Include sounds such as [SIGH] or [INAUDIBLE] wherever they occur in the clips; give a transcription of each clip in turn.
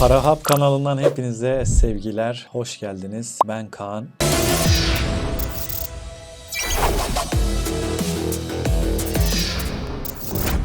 Para Hub kanalından hepinize sevgiler, hoş geldiniz. Ben Kaan.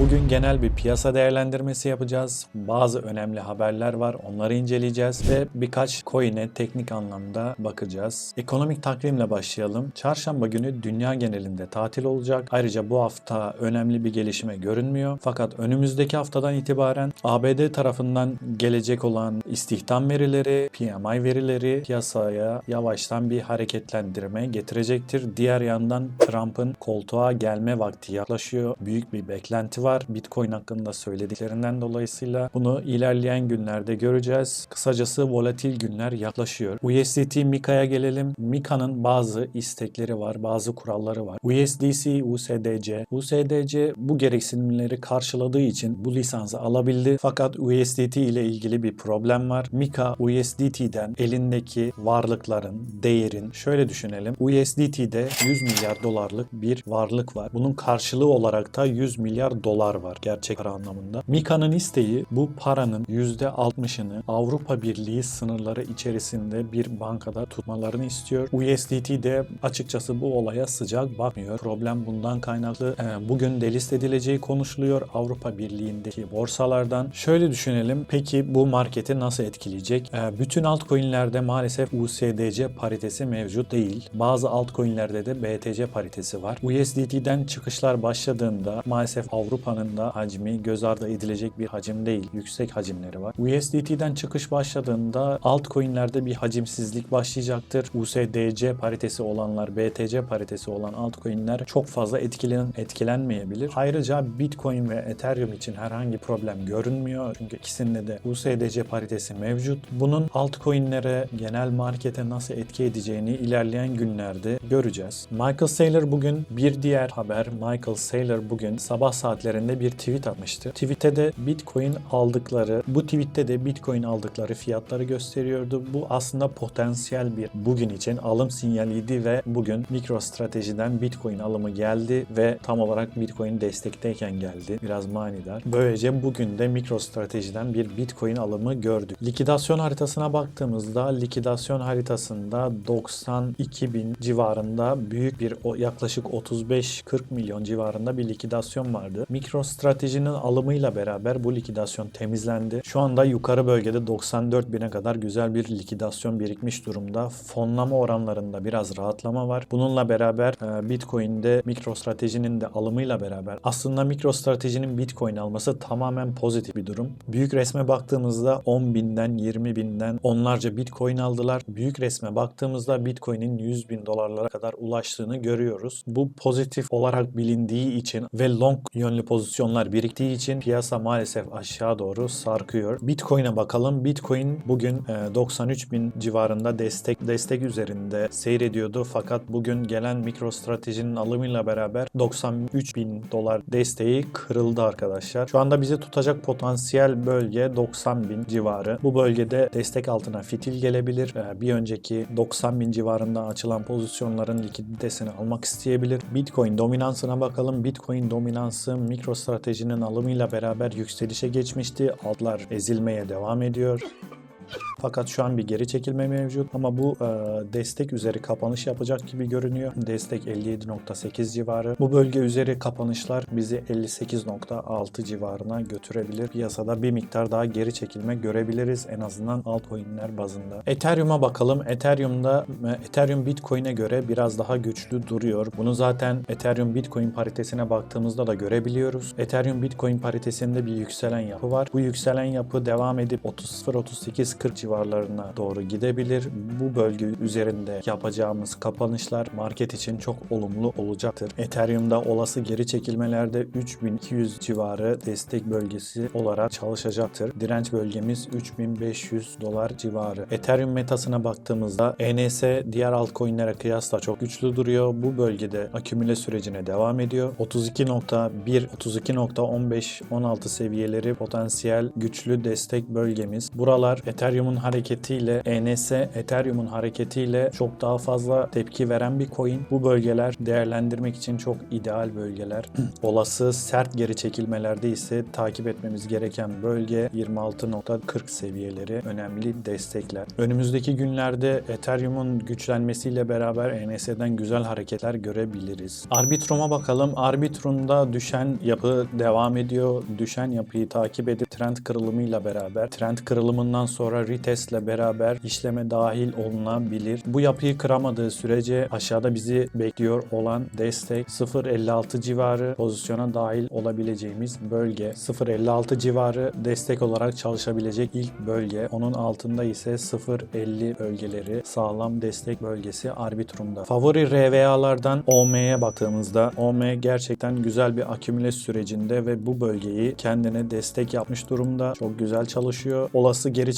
Bugün genel bir piyasa değerlendirmesi yapacağız. Bazı önemli haberler var, onları inceleyeceğiz ve birkaç coin'e teknik anlamda bakacağız. Ekonomik takvimle başlayalım. Çarşamba günü dünya genelinde tatil olacak. Ayrıca bu hafta önemli bir gelişme görünmüyor. Fakat önümüzdeki haftadan itibaren ABD tarafından gelecek olan istihdam verileri, PMI verileri piyasaya yavaştan bir hareketlendirme getirecektir. Diğer yandan Trump'ın koltuğa gelme vakti yaklaşıyor. Büyük bir beklenti var. Bitcoin hakkında söylediklerinden dolayısıyla bunu ilerleyen günlerde göreceğiz. Kısacası volatil günler yaklaşıyor. USDT Mika'ya gelelim. Mika'nın bazı istekleri var, bazı kuralları var. USDC, USDC. USDC bu gereksinimleri karşıladığı için bu lisansı alabildi. Fakat USDT ile ilgili bir problem var. Mika USDT'den elindeki varlıkların, değerin şöyle düşünelim. USDT'de 100 milyar dolarlık bir varlık var. Bunun karşılığı olarak da 100 milyar dolar var gerçek para anlamında. Mika'nın isteği bu paranın %60'ını Avrupa Birliği sınırları içerisinde bir bankada tutmalarını istiyor. USDT de açıkçası bu olaya sıcak bakmıyor. Problem bundan kaynaklı. Ee, Bugün delist edileceği konuşuluyor Avrupa Birliği'ndeki borsalardan. Şöyle düşünelim. Peki bu marketi nasıl etkileyecek? Ee, Bütün altcoin'lerde maalesef USDC paritesi mevcut değil. Bazı altcoin'lerde de BTC paritesi var. USDT'den çıkışlar başladığında maalesef Avrupa'nın da hacmi göz ardı edilecek bir hacim değil. Yüksek hacimleri var. USDT'den çıkış başladığında altcoin'lerde bir hacimsizlik başlayacaktır. USDC paritesi olanlar, BTC paritesi olan altcoin'ler çok fazla etkilen etkilenmeyebilir. Ayrıca Bitcoin ve Ethereum için herhangi problem görünmüyor. Çünkü ikisinde de USDC paritesi mevcut. Bunun altcoin'lere, genel markete nasıl etki edeceğini ilerleyen günlerde göreceğiz. Michael Saylor bugün bir diğer haber. Michael Saylor bugün sabah saatlerinde bir tweet atmıştı. Tweet'te de Bitcoin aldıkları, bu tweette de Bitcoin aldıkları fiyatları gösteriyordu. Bu aslında potansiyel bir bugün için alım sinyaliydi ve bugün MicroStrategy'den Bitcoin alımı geldi ve tam olarak Bitcoin destekteyken geldi. Biraz manidar. Böylece bugün de MicroStrategy'den bir Bitcoin alımı gördük. Likidasyon haritasına baktığımızda likidasyon haritasında 92 bin civarında büyük bir yaklaşık 35-40 milyon civarında bir likidasyon vardı. MicroStrategy'nin alımıyla beraber bu likidasyon temizlendi. Şu anda yukarı bölgede 94 bine kadar güzel bir likidasyon birikmiş durumda. Fonlama oranlarında biraz rahatlama var. Bununla beraber e, Bitcoin'de MicroStrategy'nin de alımıyla beraber aslında MicroStrategy'nin Bitcoin alması tamamen pozitif bir durum. Büyük resme baktığımızda 10 binden 20 binden onlarca Bitcoin aldılar. Büyük resme baktığımızda Bitcoin'in 100 bin dolarlara kadar ulaştığını görüyoruz. Bu pozitif olarak bilindiği için ve long yönlü pozisyonlar biriktiği için piyasa maalesef aşağı doğru sarkıyor. Bitcoin'e bakalım. Bitcoin bugün e, 93 bin civarında destek destek üzerinde seyrediyordu. Fakat bugün gelen MicroStrategy'nin alımıyla beraber 93 bin dolar desteği kırıldı arkadaşlar. Şu anda bizi tutacak potansiyel bölge 90 bin civarı. Bu bölgede destek altına fitil gelebilir. E, bir önceki 90 bin civarında açılan pozisyonların likiditesini almak isteyebilir. Bitcoin dominansına bakalım. Bitcoin dominansı MicroStrategy'nin alımıyla beraber yükselişe geçmişti. Altlar ezilmeye devam ediyor. Fakat şu an bir geri çekilme mevcut ama bu e, destek üzeri kapanış yapacak gibi görünüyor. Destek 57.8 civarı. Bu bölge üzeri kapanışlar bizi 58.6 civarına götürebilir. Piyasada bir miktar daha geri çekilme görebiliriz en azından altcoin'ler bazında. Ethereum'a bakalım. Ethereum'da e, Ethereum Bitcoin'e göre biraz daha güçlü duruyor. Bunu zaten Ethereum Bitcoin paritesine baktığımızda da görebiliyoruz. Ethereum Bitcoin paritesinde bir yükselen yapı var. Bu yükselen yapı devam edip 30.038.40 civarlarına doğru gidebilir. Bu bölge üzerinde yapacağımız kapanışlar market için çok olumlu olacaktır. Ethereum'da olası geri çekilmelerde 3200 civarı destek bölgesi olarak çalışacaktır. Direnç bölgemiz 3500 dolar civarı. Ethereum metasına baktığımızda ENS diğer altcoin'lere kıyasla çok güçlü duruyor. Bu bölgede akümüle sürecine devam ediyor. 32.1, 32.15, 16 seviyeleri potansiyel güçlü destek bölgemiz. Buralar Ethereum'un hareketiyle ENS, Ethereum'un hareketiyle çok daha fazla tepki veren bir coin. Bu bölgeler değerlendirmek için çok ideal bölgeler. [CLEARS THROAT] Olası sert geri çekilmelerde ise takip etmemiz gereken bölge 26.40 seviyeleri önemli destekler. Önümüzdeki günlerde Ethereum'un güçlenmesiyle beraber ENS'den güzel hareketler görebiliriz. Arbitrum'a bakalım. Arbitrum'da düşen yapı devam ediyor. Düşen yapıyı takip edip trend kırılımıyla beraber, trend kırılımından sonra retestle beraber işleme dahil olunabilir. Bu yapıyı kıramadığı sürece aşağıda bizi bekliyor olan destek 0.56 civarı pozisyona dahil olabileceğimiz bölge. 0.56 civarı destek olarak çalışabilecek ilk bölge. Onun altında ise 0.50 bölgeleri sağlam destek bölgesi Arbitrum'da. Favori RVA'lardan OM'ye baktığımızda OM gerçekten güzel bir akümüle sürecinde ve bu bölgeyi kendine destek yapmış durumda. Çok güzel çalışıyor. Olası geri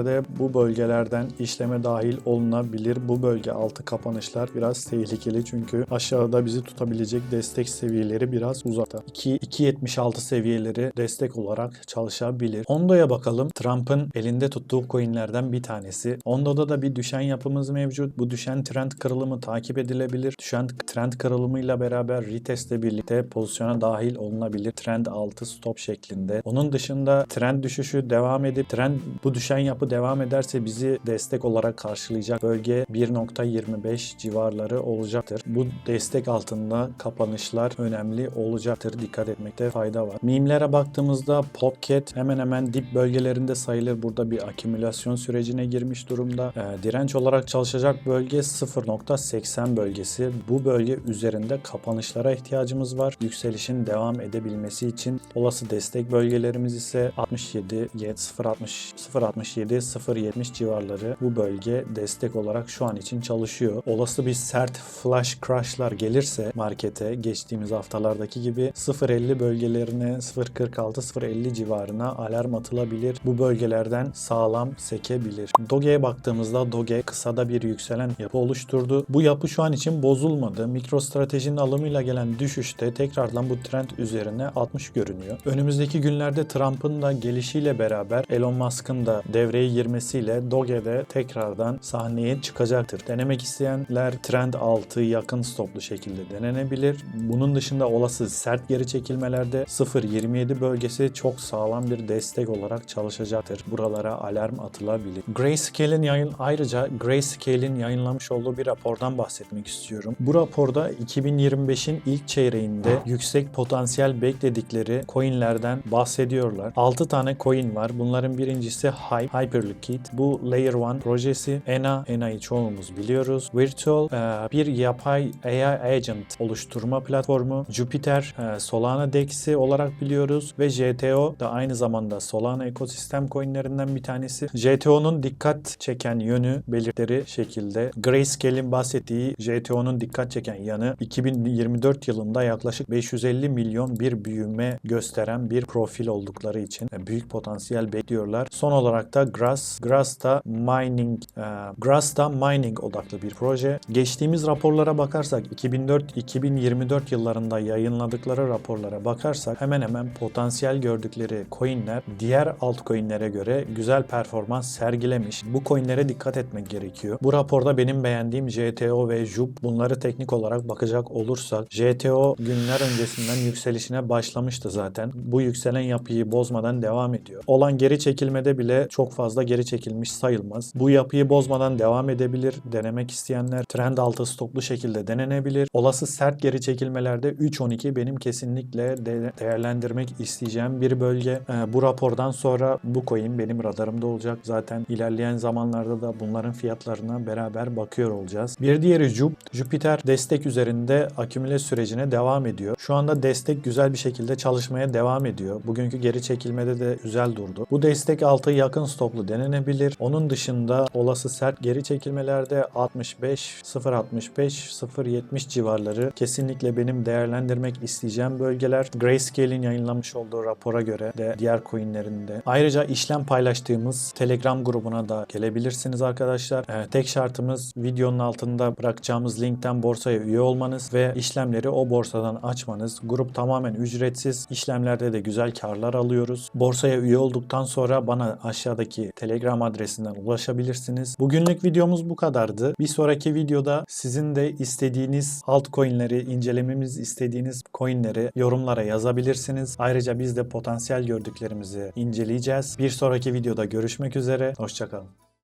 çekilmelerde bu bölgelerden işleme dahil olunabilir. Bu bölge altı kapanışlar biraz tehlikeli çünkü aşağıda bizi tutabilecek destek seviyeleri biraz uzakta. 2 2.76 seviyeleri destek olarak çalışabilir. Honda'ya bakalım. Trump'ın elinde tuttuğu coinlerden bir tanesi. Honda'da da bir düşen yapımız mevcut. Bu düşen trend kırılımı takip edilebilir. Düşen trend kırılımıyla beraber retestle birlikte pozisyona dahil olunabilir. Trend altı stop şeklinde. Onun dışında trend düşüşü devam edip trend bu düşen yapı devam ederse bizi destek olarak karşılayacak bölge 1.25 civarları olacaktır. Bu destek altında kapanışlar önemli olacaktır. Dikkat etmekte fayda var. Mimlere baktığımızda Popcat hemen hemen dip bölgelerinde sayılır. Burada bir akümülasyon sürecine girmiş durumda. Ee, direnç olarak çalışacak bölge 0.80 bölgesi. Bu bölge üzerinde kapanışlara ihtiyacımız var. Yükselişin devam edebilmesi için olası destek bölgelerimiz ise 67, 0.60, 0.67, 0.70 civarları bu bölge destek olarak şu an için çalışıyor. Olası bir sert flash crash'lar gelirse markete geçtiğimiz haftalardaki gibi 0.50 bölgelerine 0.46, 0.50 civarına alarm atılabilir. Bu bölgelerden sağlam sekebilir. Doge'ye baktığımızda Doge kısada bir yükselen yapı oluşturdu. Bu yapı şu an için bozulmadı. MicroStrategy'nin alımıyla gelen düşüşte tekrardan bu trend üzerine 60 görünüyor. Önümüzdeki günlerde Trump'ın da gelişiyle beraber Elon Musk'ın da devreye girmesiyle Doge'de tekrardan sahneye çıkacaktır. Denemek isteyenler trend altı yakın stoplu şekilde denenebilir. Bunun dışında olası sert geri çekilmelerde 0.27 bölgesi çok sağlam bir destek olarak çalışacaktır. Buralara alarm atılabilir. Grayscale'in yayın ayrıca Grayscale'in yayınlamış olduğu bir rapordan bahsetmek istiyorum. Bu raporda 2025'in ilk çeyreğinde yüksek potansiyel bekledikleri coinlerden bahsediyorlar. 6 tane coin var. Bunların birincisi Hype, Hyperliquid. Bu Layer 1 projesi. ENA, ENA'yı çoğumuz biliyoruz. Virtual e, bir yapay AI agent oluşturma platformu. Jupiter, e, Solana DEX'i olarak biliyoruz ve JTO da aynı zamanda Solana ekosistem coinlerinden bir tanesi. JTO'nun dikkat çeken yönü belirtleri şekilde Grayscale'in bahsettiği JTO'nun dikkat çeken yanı 2024 yılında yaklaşık 550 milyon bir büyüme gösteren bir profil oldukları için büyük potansiyel bekliyorlar. Son olarak da Grass, da mining, e, Grass da mining odaklı bir proje. Geçtiğimiz raporlara bakarsak 2004-2024 yıllarında yayınladıkları raporlara bakarsak hemen hemen potansiyel gördükleri coinler diğer altcoinlere göre güzel performans sergilemiş. Bu coinlere dikkat etmek gerekiyor. Bu raporda benim beğendiğim JTO ve JUP bunları teknik olarak bakacak olursak JTO günler öncesinden yükselişine başlamıştı zaten. Bu yükselen yapıyı bozmadan devam ediyor. Olan geri çekilmede bile çok fazla geri çekilmiş sayılmaz. Bu yapıyı bozmadan devam edebilir. Denemek isteyenler trend altı stoplu şekilde denenebilir. Olası sert geri çekilmelerde 3.12 benim kesinlikle de değerlendirmek isteyeceğim bir bölge. Ee, bu rapordan sonra bu coin benim radarımda olacak. Zaten ilerleyen zamanlarda da bunların fiyatlarına beraber bakıyor olacağız. Bir diğeri Jup. Jupiter destek üzerinde akümüle sürecine devam ediyor. Şu anda destek güzel bir şekilde çalışmaya devam ediyor. Bugünkü geri çekilmede de güzel durdu. Bu destek altı yakın stoplu denenebilir. Onun dışında olası sert geri çekilmelerde 65, 0.65, 0.70 civarları kesinlikle benim değerlendirmek isteyeceğim bölgeler. Grayscale'in yayınlamış olduğu rapora göre de diğer coinlerinde. Ayrıca işlem paylaştığımız Telegram grubuna da gelebilirsiniz arkadaşlar. Ee, tek şartımız videonun altında bırakacağımız linkten borsaya üye olmanız ve işlemleri o borsadan açmanız. Grup tamamen ücretsiz. İşlemlerde de güzel karlar alıyoruz. Borsaya üye olduktan sonra bana aşağıdaki Telegram adresinden ulaşabilirsiniz. Bugünlük videomuz bu kadardı. Bir sonraki videoda sizin de istediğiniz altcoin'leri, incelememiz istediğiniz coin'leri yorumlara yazabilirsiniz. Ayrıca biz de potansiyel gördüklerimizi inceleyeceğiz. Bir sonraki videoda görüşmek üzere. Hoşçakalın.